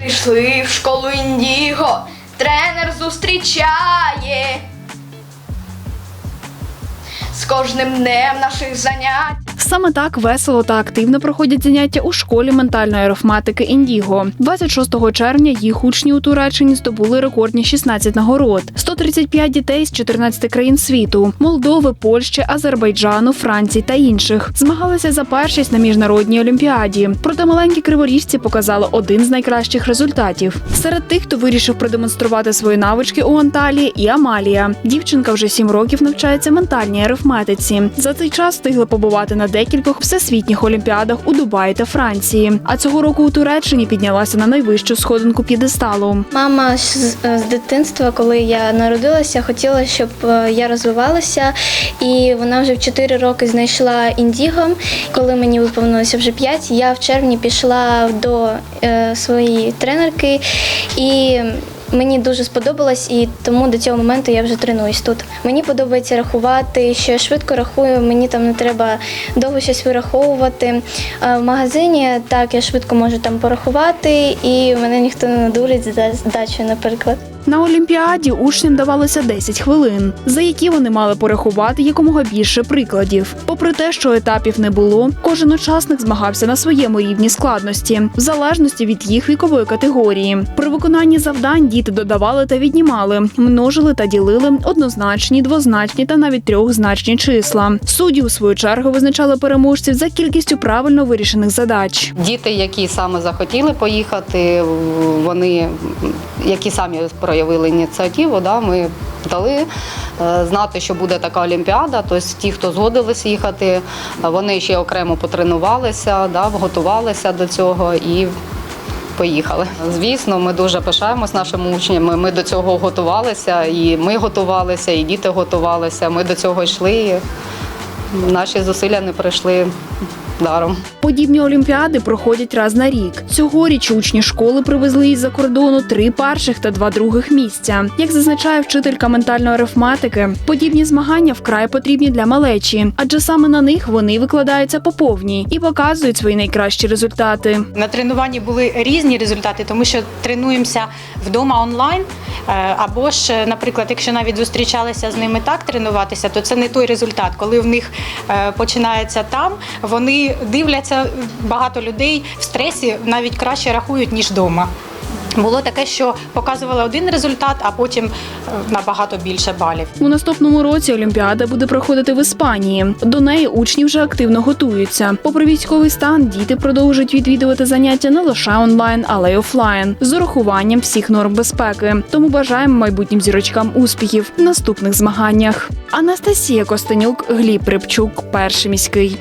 Прийшли в школу Індіго, тренер зустрічає. З кожним днем наших занять. Саме так весело та активно проходять заняття у школі ментальної арифметики Індіго. 26 червня їх учні у Туреччині здобули рекордні 16 нагород. 135 дітей з 14 країн світу: Молдови, Польщі, Азербайджану, Франції та інших змагалися за першість на міжнародній олімпіаді. Проте маленькі криворіжці показали один з найкращих результатів. Серед тих, хто вирішив продемонструвати свої навички у Анталії, і Амалія. Дівчинка вже 7 років навчається ментальній арифметиці. За цей час встигла побувати на декількох всесвітніх олімпіадах у Дубаї та Франції. А цього року у Туреччині піднялася на найвищу сходинку п'єдесталу. Мама з, дитинства, коли я народилася, хотіла, щоб е, я розвивалася, і вона вже в 4 роки знайшла індіго. Коли мені виповнилося вже 5, я в червні пішла до е, своєї тренерки і. Мені дуже сподобалось, і тому до цього моменту я вже тренуюсь тут. Мені подобається рахувати, що я швидко рахую, мені там не треба довго щось вираховувати. В магазині так я швидко можу там порахувати, і мене ніхто не надурить за здачу, наприклад. На олімпіаді учням давалося 10 хвилин, за які вони мали порахувати якомога більше прикладів. Попри те, що етапів не було, кожен учасник змагався на своєму рівні складності, в залежності від їх вікової категорії. При виконанні завдань діти додавали та віднімали, множили та ділили однозначні, двозначні та навіть трьохзначні числа. Судді, у свою чергу, визначали переможців за кількістю правильно вирішених задач. Діти, які саме захотіли поїхати, вони які самі проявили ініціативу, да, ми дали е, знати, що буде така олімпіада. Тобто ті, хто згодились їхати, вони ще окремо потренувалися, да, готувалися до цього і. Поїхали. Звісно, ми дуже пишаємось нашими учнями. Ми до цього готувалися, і ми готувалися, і діти готувалися. Ми до цього йшли. Наші зусилля не прийшли даром. Подібні олімпіади проходять раз на рік. Цьогоріч учні школи привезли із-за кордону три перших та два других місця. Як зазначає вчителька ментальної арифметики, подібні змагання вкрай потрібні для малечі, адже саме на них вони викладаються по повній і показують свої найкращі результати. На тренуванні були різні результати, тому що тренуємося вдома онлайн. е, Або ж, е, наприклад, якщо навіть зустрічалися з ними так тренуватися, то це не той результат. Коли в них е, починається там, вони дивляться багато людей в стресі, навіть краще рахують ніж вдома. Було таке, що показували один результат, а потім е, набагато більше балів. У наступному році Олімпіада буде проходити в Іспанії. До неї учні вже активно готуються. Попри військовий стан, діти продовжують відвідувати заняття не лише онлайн, але й офлайн з урахуванням всіх норм безпеки. Тому бажаємо майбутнім зірочкам успіхів в наступних змаганнях. Анастасія Костенюк, Гліб Рибчук, перший міський.